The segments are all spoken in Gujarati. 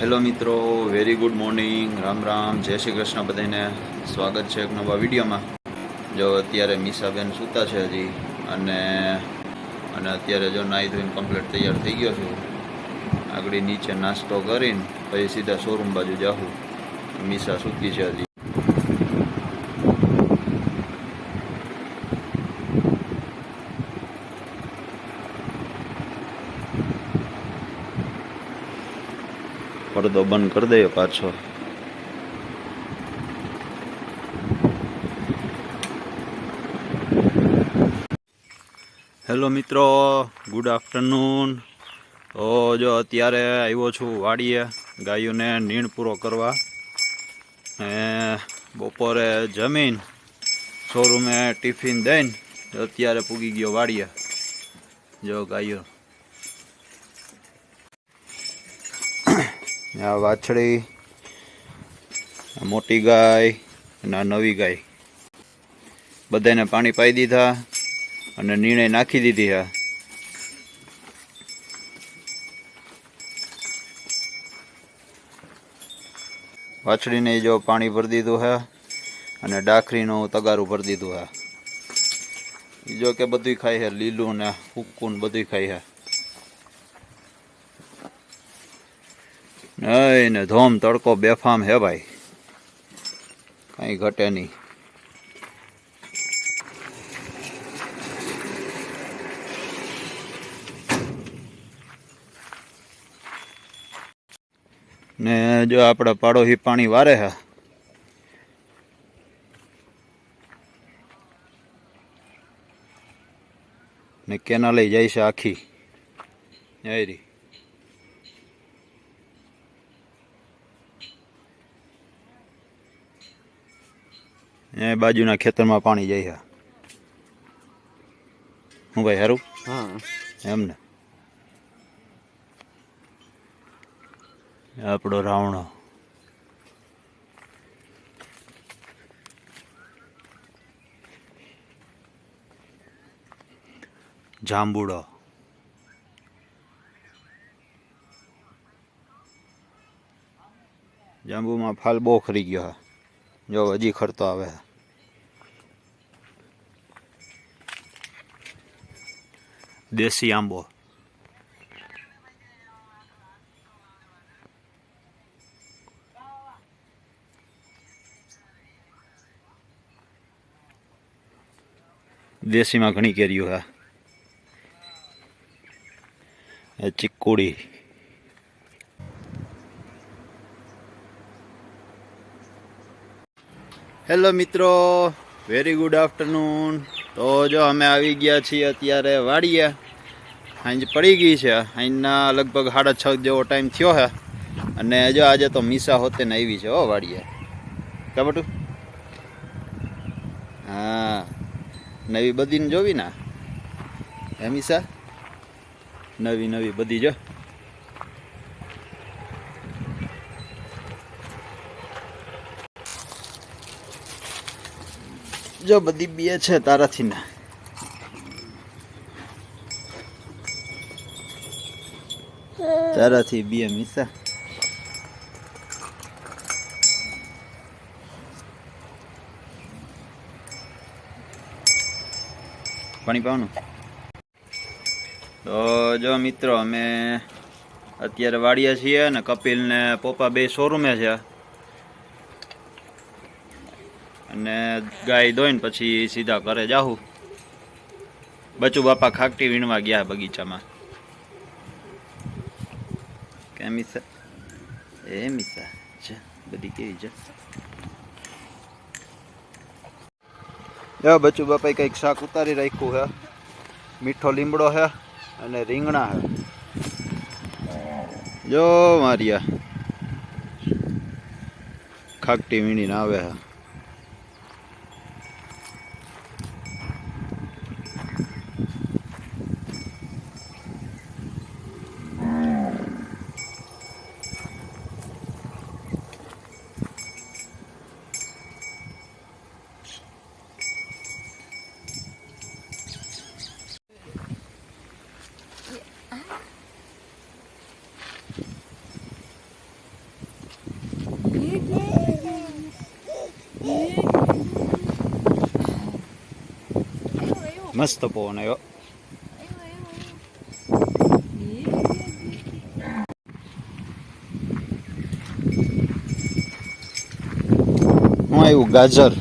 હેલો મિત્રો very good morning Ram Ram, Jai Shri Krishna બધાને. સ્વાગત છે એક નવા વિડીયોમાં. જો અત્યારે મીસાબેન સૂતા છે હજી, અને અને અત્યારે જો નાહી ધોઈને કમ્પ્લીટ તૈયાર થઈ ગયો છું. આગળ નીચે નાસ્તો કરીને, પછી સીધા શોરૂમ બાજુ જાઉં મીસા સૂતી છે હજી. પડદો બંધ કરી દઈએ પાછો. હેલો મિત્રો ગુડ આફ્ટરનૂન તો જો અત્યારે આવ્યો છું વાડીએ ગાયોને નીણ પૂરો કરવા. ને બપોરે જમીન શોરૂમે ટિફિન દઈને અત્યારે પૂગી ગયો વાડીએ. જો ગાયો આ વાછડી મોટી ગાય અને નવી ગાય. બધાને પાણી પાઈ દીધા અને નિર્ણય નાખી દીધી હા વાછડીને જો પાણી ભરી દીધું હે અને ડાખરીનું તગારું ભરી દીધું હા. જો કે બધું ખાય છે લીલું ને હુક્કું બધું ખાય છે નહીં ને ધોમ તડકો બેફામ હે ભાઈ. કઈ ઘટે નહીં. ને જો આપણે પાડોશી પાણી વારે હે. ને કેનાલે જાય છે આખી. એરી એ બાજુના ખેતરમાં પાણી જાય હા હું ભાઈ હારું? હા. એમને આપણો રાવણો. જાંબુડો. જાંબુમાં ફાલ બહુ ખરી ગયો છે. જો હજી ખરતો આવે છે. દેશી આંબો. દેશીમાં ઘણી કેરીઓ હા ચીકુડી હેલો મિત્રો વેરી ગુડ આફ્ટરનૂન તો જો અમે આવી ગયા છીએ અત્યારે વાડીએ. સાંજ પડી ગઈ છે. અહીંના લગભગ સાડા છ જેવો ટાઈમ થયો છે. અને જો આજે તો મીસા હોતે ને આવી છે હો વાડીએ. કા બટુ? હા. નવી બધીને જોવી ને? હે મીસા? નવી નવી બધી જો. જો બધી બે છે તારાથી ને. તારાથી બે મીસા. પાણી પાવાનું? તો જો મિત્રો, અમે અત્યારે વાડીએ છીએ ને કપિલ ને પોપા બે શોરૂમે છે. અને ગાય દોઈને પછી સીધા ઘરે જાહું. બચુ બાપા ખાકટી વીણવા ગયા બગીચામાં. કે મિસા એ મિસા છે, બધી કેવી છે. જો બચુ બાપાએ કંઈક શાક ઉતારી રાખ્યું છે મીઠો લીમડો છે અને રીંગણા છે જો મારિયા ખાકટી વીણીને આવે છે મસ્ત પવન આવ્યો હું આવ્યું ગાજર.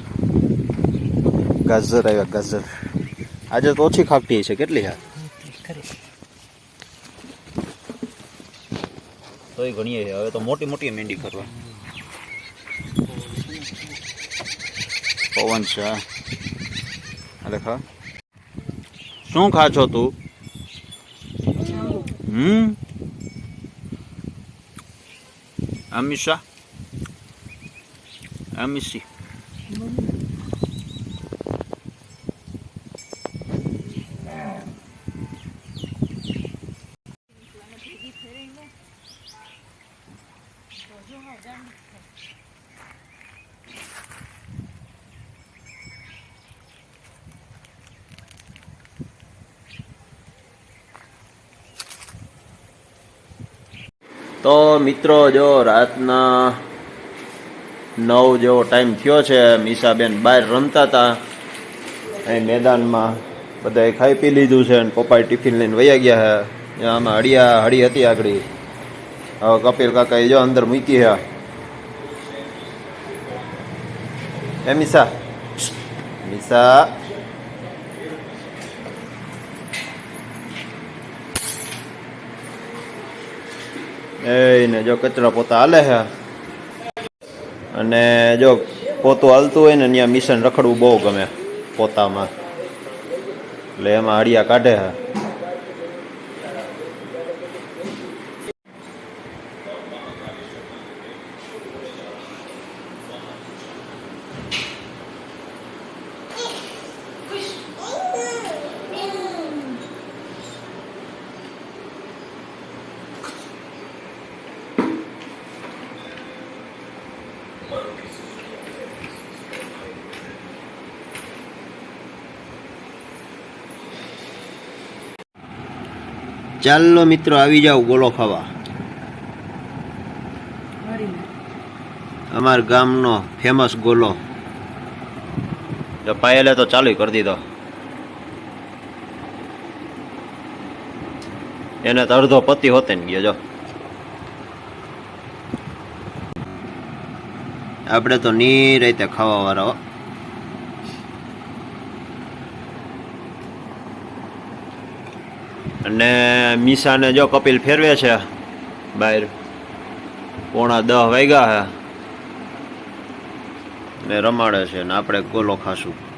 ગાજર આવ્યા ગાજર. આજે તો ઓછી ખાકટી છે કેટલી હા તોય ઘણી હવે તો મોટી મોટી મેંડી કરવા. પવન છે. અરે ખા શું ખા છો તું? હમ? અમિશા અમિષી. તો મિત્રો, જો રાતના નવ જેવો ટાઈમ થયો છે, મીસાબેન બહાર રમતા હતા. અહીં મેદાનમાં બધાએ ખાઈ પી લીધું છે અને પપ્પાએ ટિફિન લઈને વયા ગયા છે. આમાં હળિયા, હળી હતી આગળ. હવે કપિલ કાકા એ જો અંદર મૂકી હે એ મિસા? મીસા? એને જો કચરા પોતા હાલે છે અને જો પોતું હાલતું હોય ને ત્યાં મિશન રખડવું બહુ ગમે પોતામાં. એટલે એમાં હળિયા કાઢે છે ચાલો મિત્રો આવી જાવ ગોલો ખાવા. અમાર ગામનો ફેમસ ગોલો જો પાયેલે તો ચાલુ કરી દીધો. એને તો અડધો પતિ હોતે ને ગયો જો. આપણે તો ની રીતે ખાવા વાળા હો. અને મીસાને જો કપિલ ફેરવે છે બહાર, પોણા દહ વાગ્યા છે ને રમાડે છે ને આપણે ગોલો ખાશું.